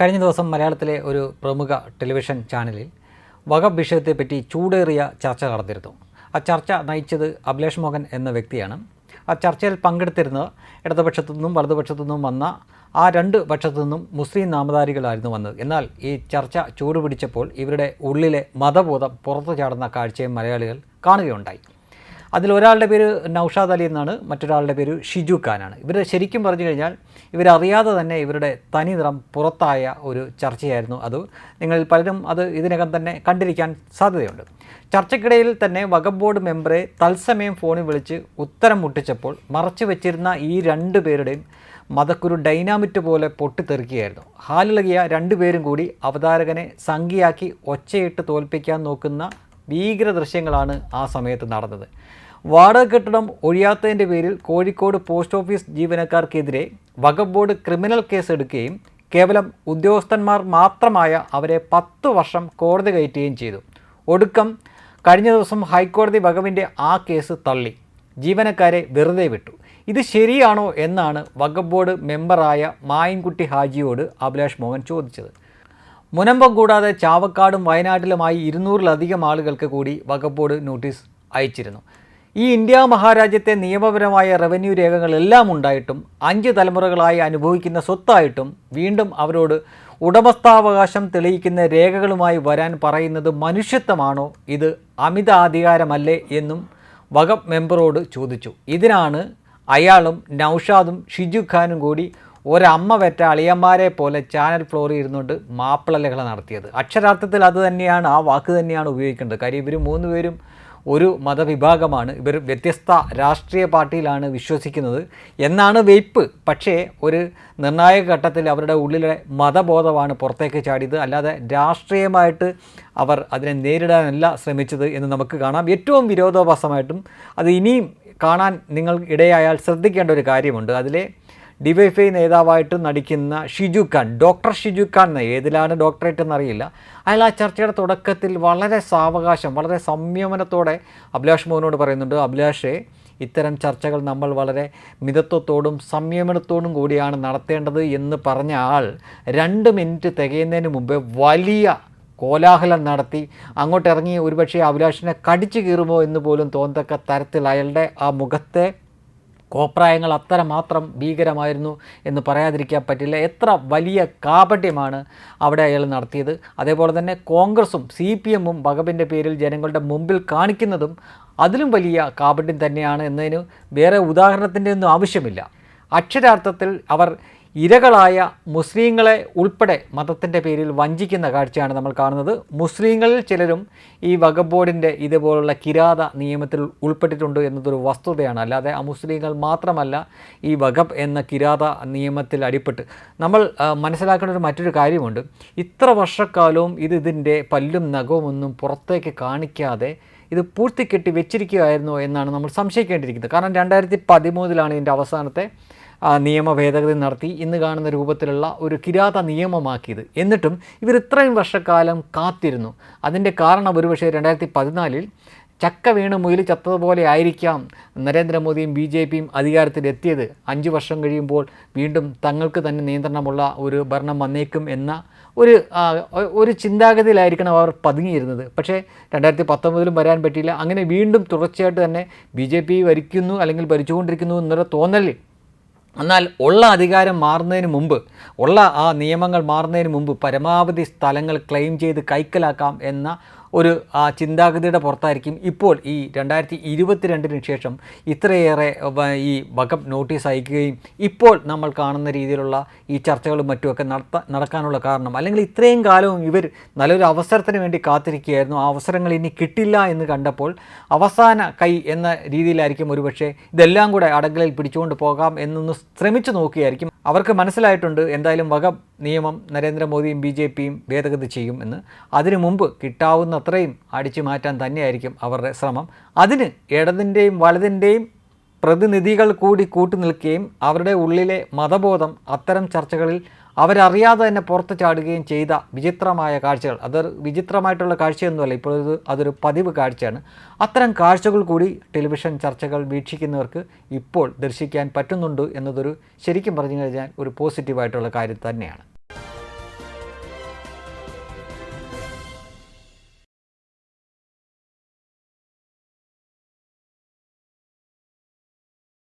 കഴിഞ്ഞ ദിവസം മലയാളത്തിലെ ഒരു പ്രമുഖ ടെലിവിഷൻ ചാനലിൽ വക വിഷയത്തെപ്പറ്റി ചൂടേറിയ ചർച്ച നടന്നിരുന്നു. ആ ചർച്ച നയിച്ചത് അഭിലേഷ് മോഹൻ എന്ന വ്യക്തിയാണ്. ആ ചർച്ചയിൽ പങ്കെടുത്തിരുന്നത് ഇടതുപക്ഷത്തു നിന്നും വലതുപക്ഷത്തു നിന്നും വന്ന ആ രണ്ട് പക്ഷത്തു നിന്നും മുസ്ലിം നാമധാരികളായിരുന്നു വന്നത്. എന്നാൽ ഈ ചർച്ച ചൂടുപിടിച്ചപ്പോൾ ഇവരുടെ ഉള്ളിലെ മതബോധം പുറത്തു ചാടുന്ന കാഴ്ചയും മലയാളികൾ കാണുകയുണ്ടായി. അതിലൊരാളുടെ പേര് നൗഷാദ് അലി എന്നാണ് മറ്റൊരാളുടെ പേര് ഷിജു ഖാനാണ് ഇവർ ശരിക്കും പറഞ്ഞു കഴിഞ്ഞാൽ ഇവരറിയാതെ തന്നെ ഇവരുടെ തനി നിറം പുറത്തായ ഒരു ചർച്ചയായിരുന്നു അത്. നിങ്ങളിൽ പലരും അത് ഇതിനകം തന്നെ കണ്ടിരിക്കാൻ സാധ്യതയുണ്ട്. ചർച്ചയ്ക്കിടയിൽ തന്നെ വകഫ് ബോർഡ് മെമ്പറെ തത്സമയം ഫോണിൽ വിളിച്ച് ഉത്തരം മുട്ടിച്ചപ്പോൾ മറച്ചു വെച്ചിരുന്ന ഈ രണ്ട് പേരുടെയും മതക്കുരു ഡൈനാമിറ്റ് പോലെ പൊട്ടിത്തെറിക്കുകയായിരുന്നു. ഹാലിളകിയ രണ്ടുപേരും കൂടി അവതാരകനെ സംഖ്യയാക്കി ഒച്ചയിട്ട് തോൽപ്പിക്കാൻ നോക്കുന്ന ഭീകര ദൃശ്യങ്ങളാണ് ആ സമയത്ത് നടന്നത്. വാടക കെട്ടിടം ഒഴിയാത്തതിന്റെ പേരിൽ കോഴിക്കോട് പോസ്റ്റ് ഓഫീസ് ജീവനക്കാർക്കെതിരെ വകബോർഡ് ബോർഡ് ക്രിമിനൽ കേസ് എടുക്കുകയും കേവലം ഉദ്യോഗസ്ഥന്മാർ മാത്രമായ അവരെ പത്ത് വർഷം കോടതി കയറ്റുകയും ചെയ്തു. ഒടുക്കം കഴിഞ്ഞ ദിവസം ഹൈക്കോടതി വകവിന്റെ ആ കേസ് തള്ളി. ജീവനക്കാരെ വെറുതെ വിട്ടു. ഇത് ശരിയാണോ എന്നാണ് വകബോർഡ് ബോർഡ് മെമ്പറായ മായൻകുട്ടി ഹാജിയോട് അഭിലാഷ് മോഹൻ ചോദിച്ചത്. മുനമ്പം കൂടാതെ ചാവക്കാടും വയനാട്ടിലുമായി ഇരുന്നൂറിലധികം ആളുകൾക്ക് കൂടി വകബോർഡ് ബോർഡ് നോട്ടീസ് അയച്ചിരുന്നു. ഈ ഇന്ത്യ മഹാരാജ്യത്തെ നിയമപരമായ റവന്യൂ രേഖകളെല്ലാം ഉണ്ടായിട്ടും അഞ്ച് തലമുറകളായി അനുഭവിക്കുന്ന സ്വത്തായിട്ടും വീണ്ടും അവരോട് ഉടമസ്ഥാവകാശം തെളിയിക്കുന്ന രേഖകളുമായി വരാൻ പറയുന്നത് മനുഷ്യത്വമാണോ? ഇത് അമിത അധികാരമല്ലേ എന്നും വകഫ് മെമ്പറോട് ചോദിച്ചു. ഇതിനാണ് അയാളും നൌഷാദും ഷിജു ഖാനും കൂടി ഒരമ്മ വെറ്റ അളിയന്മാരെ പോലെ ചാനൽ ഫ്ലോറിൽ ഇരുന്നുകൊണ്ട് മാപ്പിളലകള നടത്തിയത്. അക്ഷരാർത്ഥത്തിൽ അത് തന്നെയാണ് ആ വാക്ക് തന്നെയാണ് ഉപയോഗിക്കേണ്ടത്. കാര്യം ഇവർ മൂന്ന് പേരും ഒരു മതവിഭാഗമാണ്. ഇവർ വ്യത്യസ്ത രാഷ്ട്രീയ പാർട്ടിയിലാണ് വിശ്വസിക്കുന്നത്. എന്നാണ് വെയ്പ്പ്. പക്ഷേ ഒരു നിർണായക ഘട്ടത്തിൽ അവരുടെ ഉള്ളിലെ മതബോധമാണ് പുറത്തേക്ക് ചാടിയത്. അല്ലാതെ രാഷ്ട്രീയമായിട്ട് അവർ അതിനെ നേരിടാനല്ല ശ്രമിച്ചത് എന്ന് നമുക്ക് കാണാം. ഏറ്റവും വിരോധാഭാസമായിട്ടും അത് ഇനിയും കാണാൻ നിങ്ങൾ ഇടയായാൽ ശ്രദ്ധിക്കേണ്ട ഒരു കാര്യമുണ്ട്. അതിലെ ഡിവൈഫൈ നേതാവായിട്ട് നടിക്കുന്ന ഷിജു ഖാൻ ഡോക്ടർ ഷിജു ഖാൻ എന്ന് ഏതിലാണ് ഡോക്ടറേറ്റ് എന്നറിയില്ല. അയാൾ ആ ചർച്ചയുടെ തുടക്കത്തിൽ വളരെ സാവകാശം വളരെ സംയമനത്തോടെ അഭിലാഷ് മോഹനോട് പറയുന്നുണ്ട് അഭിലാഷേ ഇത്തരം ചർച്ചകൾ നമ്മൾ വളരെ മിതത്വത്തോടും സംയമനത്തോടും കൂടിയാണ് നടത്തേണ്ടത് എന്ന് പറഞ്ഞ ആൾ രണ്ട് മിനിറ്റ് തികയുന്നതിന് മുമ്പേ വലിയ കോലാഹലം നടത്തി അങ്ങോട്ടിറങ്ങി ഒരുപക്ഷെ അഭിലാഷിനെ കടിച്ചു കീറുമോ എന്ന് പോലും തോന്നത്തക്ക തരത്തിൽ അയാളുടെ ആ മുഖത്തെ കോപ്രായങ്ങൾ അത്രമാത്രം ഭീകരമായിരുന്നു എന്ന് പറയാതിരിക്കാൻ പറ്റില്ല. എത്ര വലിയ കാപട്യമാണ് അവിടെ അയാൾ നടത്തിയത്. അതേപോലെ തന്നെ കോൺഗ്രസും സി പി എമ്മും വകപ്പിന്റെ പേരിൽ ജനങ്ങളുടെ മുമ്പിൽ കാണിക്കുന്നതും അതിലും വലിയ കാപട്യം തന്നെയാണ് എന്നതിന് വേറെ ഉദാഹരണത്തിന്റെ ഒന്നും ആവശ്യമില്ല. അക്ഷരാർത്ഥത്തിൽ അവർ ഇരകളായ മുസ്ലിങ്ങളെ ഉൾപ്പെടെ മതത്തിന്റെ പേരിൽ വഞ്ചിക്കുന്ന കാഴ്ചയാണ് നമ്മൾ കാണുന്നത്. മുസ്ലിങ്ങളിൽ ചിലരും ഈ വകബോർഡിന്റെ ബോർഡിന്റെ ഇതുപോലുള്ള കിരാത നിയമത്തിൽ ഉൾപ്പെട്ടിട്ടുണ്ട് എന്നതൊരു വസ്തുതയാണ്. അല്ലാതെ ആ മുസ്ലിങ്ങൾ മാത്രമല്ല ഈ വകബ് എന്ന കിരാത നിയമത്തിൽ അടിപ്പെട്ട് നമ്മൾ മനസ്സിലാക്കേണ്ട ഒരു മറ്റൊരു കാര്യമുണ്ട്. ഇത്ര വർഷക്കാലവും ഇത് ഇതിന്റെ പല്ലും നഖവും ഒന്നും പുറത്തേക്ക് കാണിക്കാതെ ഇത് പൂർത്തിക്കെട്ടി വെച്ചിരിക്കുകയായിരുന്നോ എന്നാണ് നമ്മൾ സംശയിക്കേണ്ടിയിരിക്കുന്നത്. കാരണം രണ്ടായിരത്തി പതിമൂന്നിലാണ് ഇതിന്റെ അവസാനത്തെ നിയമ ഭേദഗതി നടത്തി ഇന്ന് കാണുന്ന രൂപത്തിലുള്ള ഒരു കിരാത നിയമമാക്കിയത്. എന്നിട്ടും ഇവർ ഇത്രയും വർഷക്കാലം കാത്തിരുന്നു. അതിന്റെ കാരണം ഒരുപക്ഷെ രണ്ടായിരത്തി പതിനാലിൽ ചക്ക വീണ് മുയിൽ ചത്തതുപോലെ ആയിരിക്കാം നരേന്ദ്രമോദിയും ബി ജെ പിയും അധികാരത്തിലെത്തിയത്. അഞ്ച് വർഷം കഴിയുമ്പോൾ വീണ്ടും തങ്ങൾക്ക് തന്നെ നിയന്ത്രണമുള്ള ഒരു ഭരണം വന്നേക്കും എന്ന ഒരു ഒരു ചിന്താഗതിയിലായിരിക്കണം അവർ പതുങ്ങിയിരുന്നത്. പക്ഷേ രണ്ടായിരത്തി പത്തൊമ്പതിലും വരാൻ പറ്റിയില്ല. അങ്ങനെ വീണ്ടും തുടർച്ചയായിട്ട് തന്നെ ബി ജെ പി ഭരിക്കുന്നു അല്ലെങ്കിൽ ഭരിച്ചുകൊണ്ടിരിക്കുന്നു എന്നൊരു തോന്നലിൽ എന്നാൽ ഉള്ള അധികാരം മാറുന്നതിന് മുമ്പ് ഉള്ള ആ നിയമങ്ങൾ മാറുന്നതിന് മുമ്പ് പരമാവധി സ്ഥലങ്ങൾ ക്ലെയിം ചെയ്ത് കൈക്കലാക്കാം എന്ന ഒരു ചിന്താഗതിയുടെ പുറത്തായിരിക്കും ഇപ്പോൾ ഈ രണ്ടായിരത്തി ഇരുപത്തിരണ്ടിന് ശേഷം ഇത്രയേറെ ഈ വകപ്പ് നോട്ടീസ് അയക്കുകയും ഇപ്പോൾ നമ്മൾ കാണുന്ന രീതിയിലുള്ള ഈ ചർച്ചകളും മറ്റുമൊക്കെ നടത്ത നടക്കാനുള്ള കാരണം അല്ലെങ്കിൽ ഇത്രയും കാലവും ഇവർ നല്ലൊരു അവസരത്തിന് വേണ്ടി കാത്തിരിക്കുകയായിരുന്നു. ആ അവസരങ്ങൾ ഇനി കിട്ടില്ല എന്ന് കണ്ടപ്പോൾ അവസാന കൈ എന്ന രീതിയിലായിരിക്കും ഒരുപക്ഷെ ഇതെല്ലാം കൂടെ അടങ്കലിൽ പിടിച്ചുകൊണ്ട് പോകാം എന്നൊന്ന് ശ്രമിച്ചു നോക്കിയായിരിക്കും അവർക്ക് മനസ്സിലായിട്ടുണ്ട് എന്തായാലും വക നിയമം നരേന്ദ്രമോദിയും ബി ജെ പിയും ഭേദഗതി ചെയ്യും എന്ന്. അതിനു മുമ്പ് കിട്ടാവുന്നത്രയും അടിച്ചു മാറ്റാൻ തന്നെയായിരിക്കും അവരുടെ ശ്രമം. അതിന് ഇടതിന്റെയും വലതിന്റെയും പ്രതിനിധികൾ കൂടി കൂട്ടുനിൽക്കുകയും അവരുടെ ഉള്ളിലെ മതബോധം അത്തരം ചർച്ചകളിൽ അവരറിയാതെ തന്നെ പുറത്ത് ചാടുകയും ചെയ്ത വിചിത്രമായ കാഴ്ചകൾ. അത് വിചിത്രമായിട്ടുള്ള കാഴ്ചയൊന്നുമല്ല. ഇപ്പോൾ ഇത് അതൊരു പതിവ് കാഴ്ചയാണ്. അത്തരം കാഴ്ചകൾ കൂടി ടെലിവിഷൻ ചർച്ചകൾ വീക്ഷിക്കുന്നവർക്ക് ഇപ്പോൾ ദർശിക്കാൻ പറ്റുന്നുണ്ട് എന്നതൊരു ശരിക്കും പറഞ്ഞു കഴിഞ്ഞാൽ ഒരു പോസിറ്റീവായിട്ടുള്ള കാര്യം തന്നെയാണ്.